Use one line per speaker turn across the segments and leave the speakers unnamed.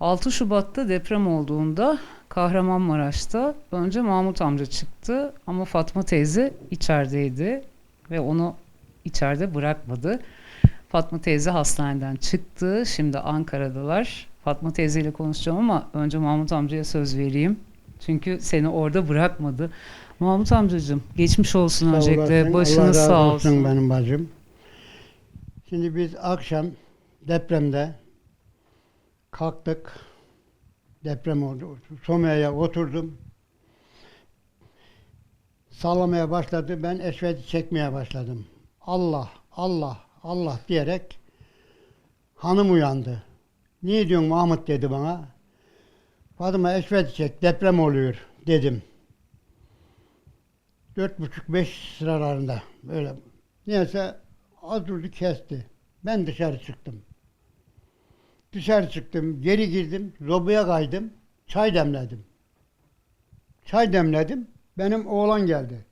6 Şubat'ta deprem olduğunda Kahramanmaraş'ta önce Mahmut amca çıktı ama Fatma teyze içerideydi ve onu içeride bırakmadı. Fatma teyze hastaneden çıktı. Şimdi Ankara'dalar. Fatma teyzeyle konuşacağım ama önce Mahmut amcaya söz vereyim. Çünkü seni orada bırakmadı. Mahmut amcacığım geçmiş olsun
Sağ
öncelikle.
olasın,
Başınız sağ
olsun. benim bacım. Şimdi biz akşam depremde kalktık. Deprem oldu. Somya'ya oturdum. Sallamaya başladı. Ben eşvedi çekmeye başladım. Allah, Allah, Allah diyerek hanım uyandı. Niye diyorsun Mahmut dedi bana. Fatıma eşvedi çek deprem oluyor dedim. Dört buçuk beş sıralarında böyle. Neyse az kesti. Ben dışarı çıktım. Dışarı çıktım, geri girdim, zobaya kaydım, çay demledim. Çay demledim, benim oğlan geldi.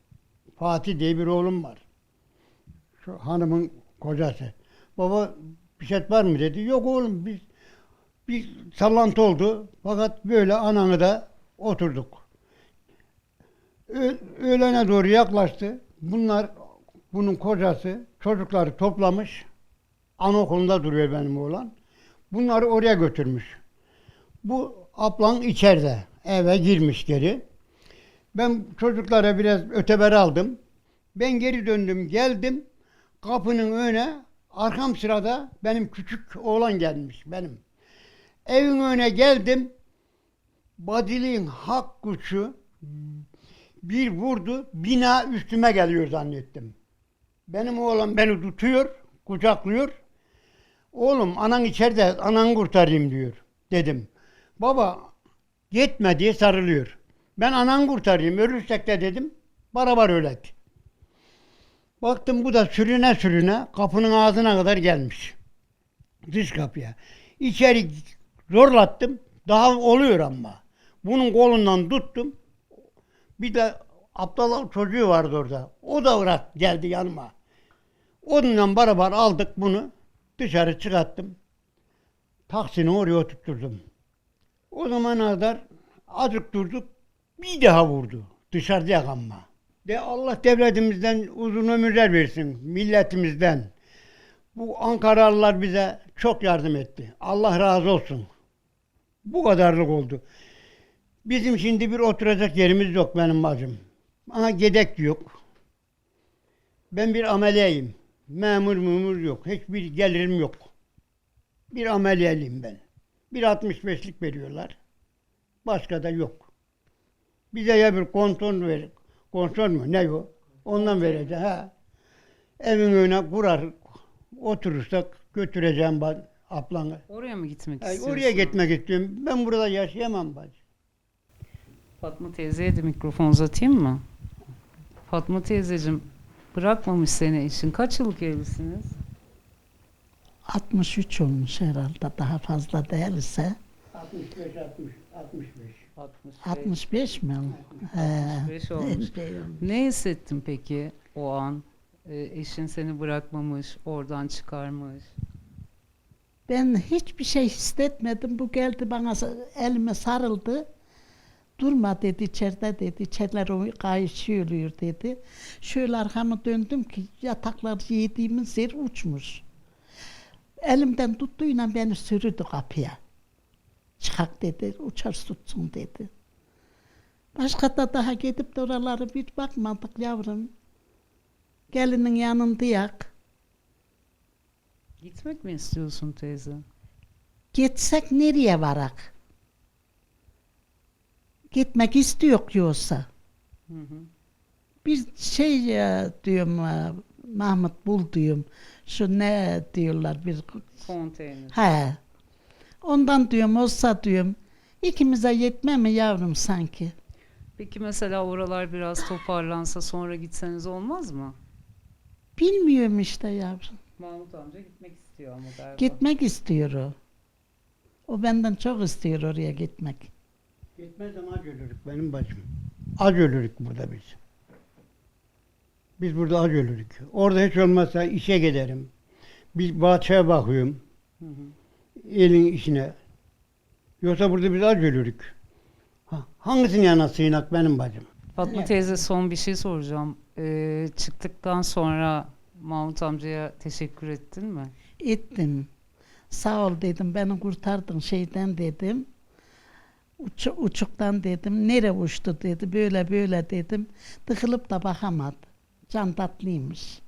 Fatih diye bir oğlum var. Şu hanımın kocası. Baba bir şey var mı dedi. Yok oğlum biz bir sallantı oldu. Fakat böyle ananı da oturduk. Ö- öğlene doğru yaklaştı. Bunlar bunun kocası çocukları toplamış. Anaokulunda duruyor benim oğlan. Bunları oraya götürmüş. Bu ablan içeride eve girmiş geri. Ben çocuklara biraz öteber aldım. Ben geri döndüm geldim. Kapının önüne arkam sırada benim küçük oğlan gelmiş benim. Evin önüne geldim. Badiliğin hak kuşu bir vurdu, bina üstüme geliyor zannettim. Benim oğlan beni tutuyor, kucaklıyor. Oğlum anan içeride, anan kurtarayım diyor dedim. Baba gitme diye sarılıyor. Ben anan kurtarayım, ölürsek de dedim, beraber ölek. Baktım bu da sürüne sürüne kapının ağzına kadar gelmiş. Dış kapıya. İçeri zorlattım, daha oluyor ama. Bunun kolundan tuttum, bir de aptal çocuğu vardı orada. O da bırak geldi yanıma. Onunla beraber aldık bunu. Dışarı çıkarttım. Taksini oraya oturtturdum. O zamana kadar azıcık durduk. Bir daha vurdu. Dışarıda ama. De Allah devletimizden uzun ömürler versin. Milletimizden. Bu Ankaralılar bize çok yardım etti. Allah razı olsun. Bu kadarlık oldu. Bizim şimdi bir oturacak yerimiz yok benim bacım. Aha gedek yok. Ben bir ameliyeyim. Memur memur yok. Hiçbir gelirim yok. Bir ameliyeliyim ben. Bir 65'lik veriyorlar. Başka da yok. Bize ya bir konton ver. Konton mu? Ne o? Ondan verecek. Ha. Evin önüne kurar. Oturursak götüreceğim ben ablanı.
Oraya mı gitmek
Ay,
istiyorsun?
oraya gitmek istiyorum. Ben burada yaşayamam bacım.
Fatma teyzeye de mikrofon uzatayım mı? Fatma teyzeciğim bırakmamış seni eşin. Kaç yıllık evlisiniz?
63 olmuş herhalde daha fazla değilse.
65, 60, 65.
65.
65 mi? He.
65 olmuş.
epey olmuş.
Ne hissettin peki o an? Ee, eşin seni bırakmamış, oradan çıkarmış.
Ben hiçbir şey hissetmedim. Bu geldi bana elime sarıldı. Durma dedi içeride dedi. İçeriler o kayışıyor dedi. Şöyle arkamı döndüm ki yataklar yediğimiz yer uçmuş. Elimden tuttuğuyla beni sürüdü kapıya. Çıkak dedi, uçar tutsun dedi. Başka da daha gidip de oraları bir bakmadık yavrum. Gelinin yanındayak.
Gitmek mi istiyorsun teyze?
Gitsek nereye varak? Gitmek istiyor.
Hı hı.
Bir şey e, diyorum e, Mahmut bul diyorum. Şu ne diyorlar bir
Konteyner.
he. Ondan diyorum olsa diyorum. İkimize yetme mi yavrum sanki?
Peki mesela oralar biraz toparlansa sonra gitseniz olmaz mı?
Bilmiyorum işte yavrum.
Mahmut amca gitmek istiyor ama galiba.
Gitmek istiyor o. O benden çok istiyor oraya gitmek.
Gitmez ama aç ölürük benim bacım. Aç ölürük burada biz. Biz burada aç ölürük. Orada hiç olmazsa işe giderim. Bir bahçeye bakıyorum.
Hı hı.
Elin işine. Yoksa burada biz aç ölürük. Ha, hangisinin yanına sığınak benim bacım?
Fatma
Evet.
teyze son bir şey soracağım. Ee, çıktıktan sonra Mahmut amcaya teşekkür ettin mi?
Ettim. Sağ ol dedim beni kurtardın şeyden dedim. Uç, uçuktan dedim. Nere uçtu dedi. Böyle böyle dedim. Tıkılıp da bakamadı. Can tatlıymış.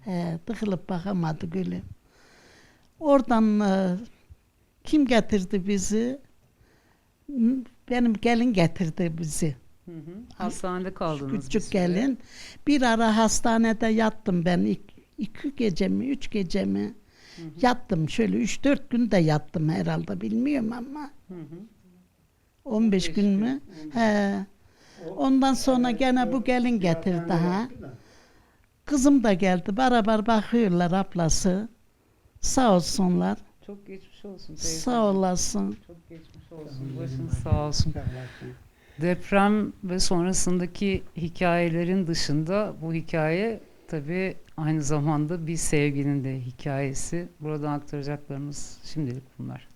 He, tıkılıp bakamadı gülüm. Oradan e, kim getirdi bizi? Benim gelin getirdi bizi.
Hı hı. Hastanede kaldınız bir
Küçük
süre.
gelin. Bir ara hastanede yattım ben. İk, iki gece mi, üç gece mi? Yattım şöyle üç dört gün de yattım herhalde bilmiyorum ama.
Hı hı.
15 gün mü? He. Ondan sonra gene bu gelin getirdi ha. Kızım da geldi. Beraber bakıyorlar ablası. Sağ olsunlar.
Çok geçmiş olsun teyze.
Sağ olasın.
Çok geçmiş olsun. Başın sağ olsun. Deprem ve sonrasındaki hikayelerin dışında bu hikaye tabii aynı zamanda bir sevginin de hikayesi. Buradan aktaracaklarımız şimdilik bunlar.